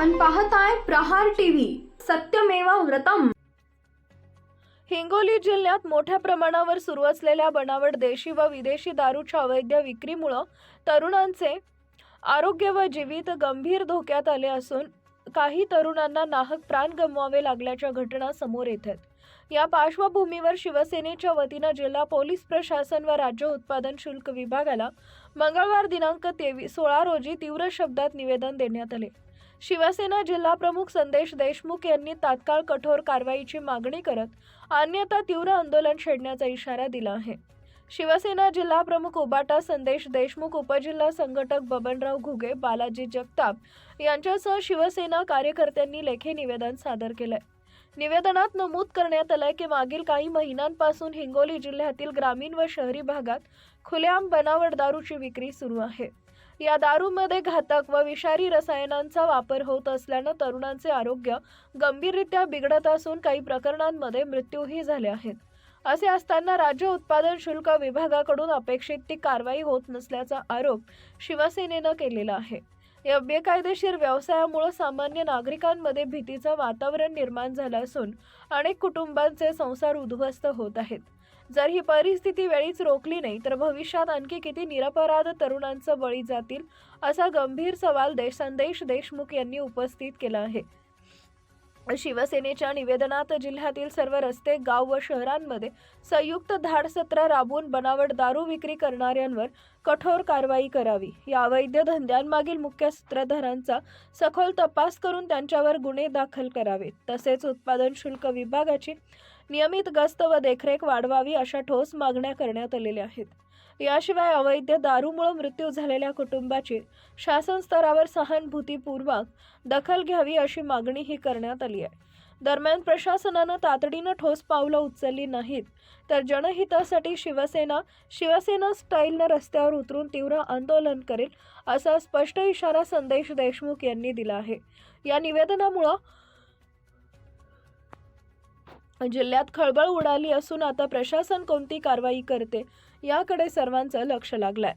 पाहताय प्रहार टीव्ही. सत्यमेवा व्रतम. हिंगोली जिल्ह्यात मोठ्या प्रमाणावर सुरू असलेल्या बनावट देशी व विदेशी दारूच्या अवैध विक्रीमुळं तरुणांचे आरोग्य व जीवित गंभीर धोक्यात आले असून काही तरुणांना नाहक प्राण गमवावे लागल्याच्या घटना समोर येत आहेत. या पार्श्वभूमीवर शिवसेनेच्या वतीनं जिल्हा पोलीस प्रशासन व राज्य उत्पादन शुल्क विभागाला मंगळवार दिनांक तेवीस सोळा रोजी तीव्र शब्दात निवेदन देण्यात आले. शिवसेना जिल्हाप्रमुख संदेश देशमुख यांनी तात्काळ कठोर कारवाईची मागणी करत अन्यथा तीव्र आंदोलन छेडण्याचा इशारा दिला आहे. शिवसेना जिल्हा प्रमुख उबाटा संदेश देशमुख उपजिल्हा संघटक बबनराव घुगे बालाजी जगताप यांच्यासह शिवसेना कार्यकर्त्यांनी लेखी निवेदन सादर केलंय. निवेदनात नमूद करण्यात आलंय की मागील काही महिन्यांपासून हिंगोली जिल्ह्यातील ग्रामीण व शहरी भागात खुलेआम बनावट दारूची विक्री सुरू आहे. या दारूमध्ये घातक व विषारी रसायनांचा वापर होत असल्यानं तरुणांचे आरोग्य गंभीररित्या बिघडत असून काही प्रकरणांमध्ये मृत्यूही झाले आहेत. असे असताना राज्य उत्पादन शुल्क विभागाकडून अपेक्षित ती कारवाई होत नसल्याचा आरोप शिवसेनेनं केलेला आहे. या बेकायदेशीर व्यवसायामुळे सामान्य नागरिकांमध्ये भीतीचं वातावरण निर्माण झालं असून अनेक कुटुंबांचे संसार उद्ध्वस्त होत आहेत. जर ही परिस्थिती वेळीच रोखली नाही तर भविष्यात आणखी किती निरपराध तरुणांचं बळी जातील असा गंभीर सवाल देश संदेश देशमुख यांनी उपस्थित केला आहे. शिवसेनेच्या निवेदनात जिल्ह्यातील सर्व रस्ते गाव व शहरांमध्ये संयुक्त धाडसत्र राबवून बनावट दारू विक्री करणाऱ्यांवर कठोर कारवाई करावी. या अवैध धंद्यांमागील मुख्य सूत्रधारांचा सखोल तपास करून त्यांच्यावर गुन्हे दाखल करावेत. तसेच उत्पादन शुल्क विभागाची नियमित गस्त व देखरेख वाढवावी अशा ठोस मागण्या करण्यात आलेल्या आहेत. याशिवाय अवैध दारूमुळे मृत्यू झालेल्या कुटुंबाची शासन स्तरावर सहानुभूतीपूर्वक दखल घ्यावी अशी मागणीही करण्यात आली आहे. दरम्यान प्रशासनानं तातडीनं ठोस पावलं उचलली नाहीत तर जनहितासाठी शिवसेना शिवसेना स्टाईलनं रस्त्यावर उतरून तीव्र आंदोलन करेल असा स्पष्ट इशारा संदेश देशमुख यांनी दिला आहे. या निवेदनामुळं जिल्ह्यात खळबळ उडाली असून आता प्रशासन कोणती कारवाई करते याकडे सर्वांचं लक्ष लागलंय.